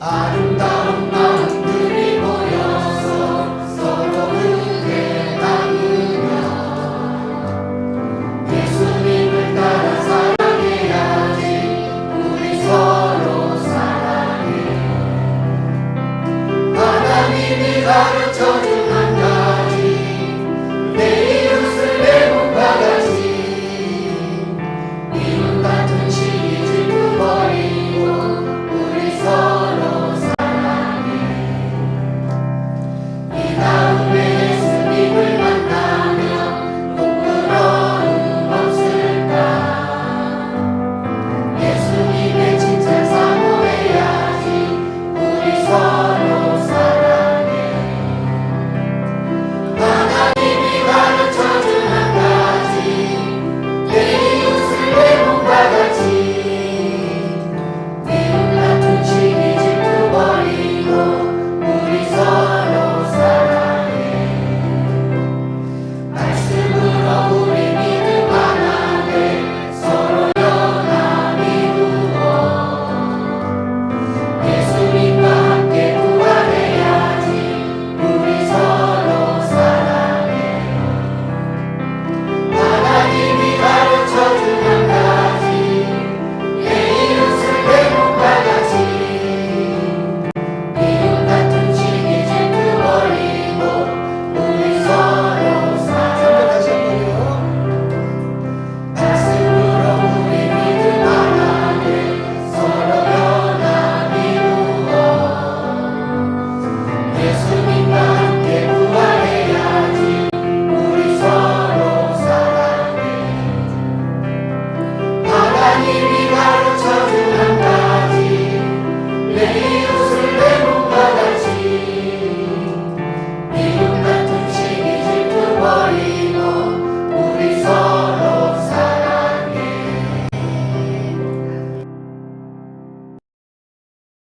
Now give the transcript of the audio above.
아름다운 마음들이 모여서 서로를 대담으며 예수님을 따라 사랑해야지 우리 서로 사랑해. 하나님이 나를